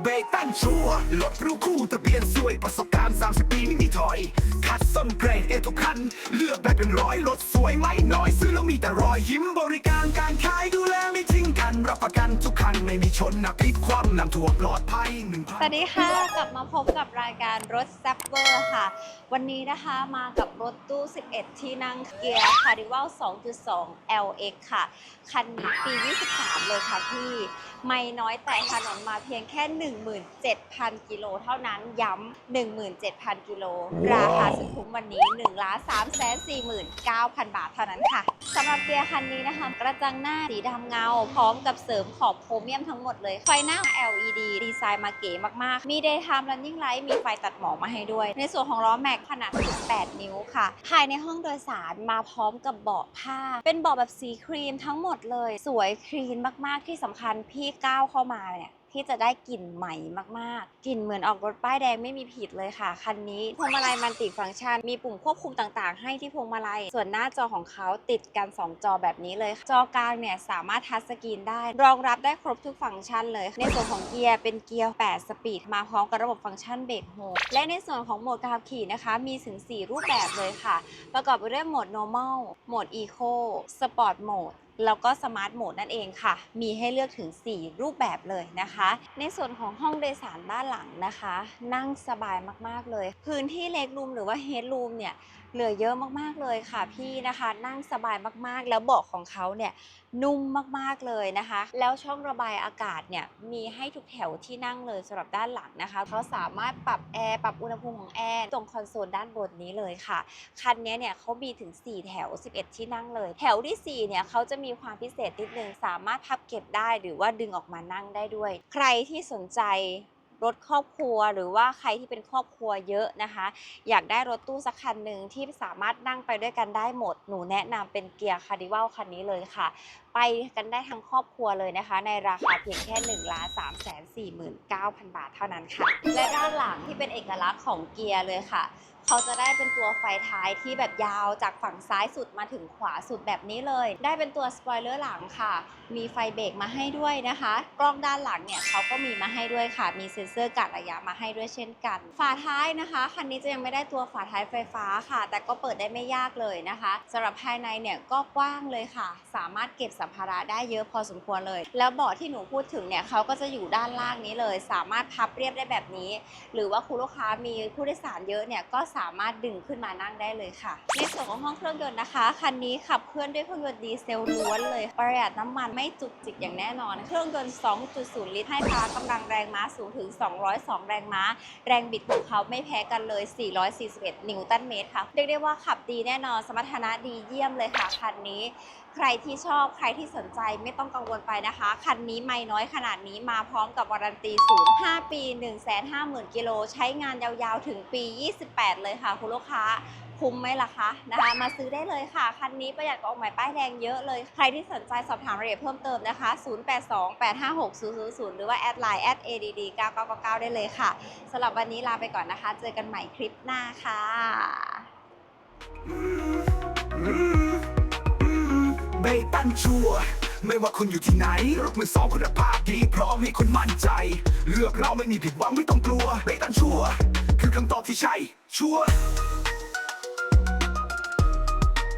เบรกตั้งชัวรถรู้คู่ทะเบียนสวยประสบการณ์ 30 ปีไม่มีถอย คัดส้นเกรดเอทุกคัน เลือกได้เป็นร้อยรถสวยไม่น้อย ซื้อแล้วมีแต่รอยยิ้มบริการการขายดูแลไม่ทิ้งกัน รับประกันทุกคัน ไม่มีชนนะพลิกคว่ำนำถั่วปลอดภัยหนึ่งพันสวัสดีค่ะ กลับมาพบกับรายการรถแซปเวอร์ค่ะ วันนี้นะคะมากับรถตู้ 11 ที่นั่งเกียร์คาริวัล2.2 LX ค่ะ คันนี้ปี 23 เลยค่ะพี่ ไม่น้อยแต่ถนนมาเพียงแค่17,000 กิโลเท่านั้นย้ำ17,000 กิโล ราคาสุดคุ้มวันนี้1ล้าน349,000 บาทเท่านั้นค่ะสำหรับเกียร์คันนี้นะคะ กระจังหน้าสีดำเงา พร้อมกับเสริมขอบโครเมียมทั้งหมดเลย ไฟหน้า LED ดีไซน์มาเก๋มาก ๆ มี Daytime Running Light มีไฟตัดหมอกมาให้ด้วย ในส่วนของล้อแม็กขนาด 18 นิ้วค่ะ ภายในห้องโดยสารมาพร้อมกับเบาะผ้า เป็นเบาะแบบสีครีมทั้งหมดเลย สวยคลีนมาก ๆ ที่สำคัญพี่ก้าวเข้ามาเนี่ย ที่จะได้กลิ่นใหม่มากๆ กลิ่นเหมือนออกรถป้ายแดงไม่มีผิดเลยค่ะ คันนี้พวงมาลัยมันติฟังก์ชัน มีปุ่มควบคุมต่างๆ ให้ที่พวงมาลัย ส่วนหน้าจอของเขาติดกัน 2 จอแบบนี้เลย จอกลางเนี่ยสามารถทัชสกรีนได้ รองรับได้ครบทุกฟังก์ชันเลย ในส่วนของเกียร์เป็นเกียร์ 8 สปีด มาพร้อมกับระบบฟังก์ชันเบรกโฮและในส่วนของโหมดการขับขี่นะคะ มีถึง 4 รูปแบบเลยค่ะ ประกอบไปด้วยโหมด normal โหมด eco sport mode แล้วก็สมาร์ทโหมดนั่นเองค่ะ มีให้เลือกถึง 4 รูปแบบเลยนะคะ ในส่วนของห้องโดยสารด้านหลังนะคะ นั่งสบายมากๆเลย พื้นที่เล็กรูมหรือว่าเฮดรูมเนี่ย เหลือเยอะมากๆเลยค่ะพี่นะคะนั่งสบายมากๆ แล้วเบาะของเขาเนี่ยนุ่มมากๆเลยนะคะ แล้วช่องระบายอากาศเนี่ยมีให้ทุกแถวที่นั่งเลยสำหรับด้านหลังนะคะเขาสามารถปรับแอร์ปรับอุณหภูมิของแอร์ตรงคอนโซลด้านบนนี้เลยค่ะ คันนี้เนี่ยเขามีถึง 4 แถว 11 ที่นั่งเลย แถวทีสี่4 เนี่ยเขาจะมีความพิเศษนิดนึงสามารถพับเก็บได้หรือว่าดึงออกมานั่งได้ด้วย ใครที่สนใจ รถครอบครัว หรือว่าใครที่เป็นครอบครัวเยอะนะคะ อยากได้รถตู้สักคันหนึ่งที่สามารถนั่งไปด้วยกันได้หมด หนูแนะนำเป็นเกียร์คาร์ดิวัลคันนี้เลยค่ะ ไปกันได้ทั้งครอบครัวเลยนะคะ ในราคาเพียงแค่1นึ่งล้านสามแสนสี่หมื่นเก้าพันบาทเท่านั้นค่ะ และด้านหลังที่เป็นเอกลักษณ์ของเกียร์เลยค่ะ เขาจะได้เป็นตัวไฟท้ายที่แบบยาวจากฝั่งซ้ายสุดมาถึงขวาสุดแบบนี้เลย ได้เป็นตัวสปอยเลอร์หลังค่ะ มีไฟเบรกมาให้ด้วยนะคะ กล้องด้านหลังเนี่ยเขาก็มีมาให้ด้วยค่ะ มีเซ็นเซอร์กัดระยะมาให้ด้วยเช่นกัน ฝาท้ายนะคะคันนี้จะยังไม่ได้ตัวฝาท้ายไฟฟ้าค่ะ แต่ก็เปิดได้ไม่ยากเลยนะคะสำหรับภายในเนี่ยก็กว้างเลยค่ะ สามารถเก็บสัมภาระได้เยอะพอสมควรเลย แล้วเบาะที่หนูพูดถึงเนี่ยเขาก็จะอยู่ด้านล่างนี้เลย สามารถพับเรียบได้แบบนี้ หรือว่าคุณลูกค้ามีผู้โดยสารเยอะเนี่ยก็สามารถดึงขึ้นมานั่งได้เลยค่ะ ในส่วนของห้องเครื่องยนต์นะคะ คันนี้ขับเคลื่อนด้วยเครื่องยนต์ดีเซลล้วนเลย ประหยัดน้ำมันไม่จุกจิกอย่างแน่นอน เครื่องยนต์ 2.0 ลิตรให้พละกำลังแรงม้าสูงถึง 202 แรงม้า แรงบิดของเขาไม่แพ้กันเลย 441 นิวตันเมตรค่ะ เรียกได้ว่าขับดีแน่นอน สมรรถนะดีเยี่ยมเลยค่ะคันนี้ ใครที่ชอบใครที่สนใจไม่ต้องกังวลไปนะคะ คันนี้ไม่น้อยขนาดนี้มาพร้อมกับวารันตีศูนย์5ปี 150,000 กิโล ใช้งานยาวๆ ถึงปี 28เลยค่ะ คุณลูกค้าคุ้มไหมล่ะคะนะคะ มาซื้อได้เลยค่ะ คันนี้ประหยัดกว่าออกใหม่ป้ายแดงเยอะเลย ใครที่สนใจสอบถามรายละเอียดเพิ่มเติมนะคะ 0828560000 หรือว่าแอดไลน์ add add9999 ได้เลยค่ะสำหรับวันนี้ลาไปก่อนนะคะ เจอกันใหม่คลิปหน้าค่ะเบตันชัวร์ไม่ว่าคุณอยู่ที่ไหน รถมือสองคุณภาพดี พร้อมให้คุณมั่นใจ เลือกเราไม่มีผิดหวังไม่ต้องกลัวเบตันชัวร์ คือคำตอบที่ใช่ชัวร์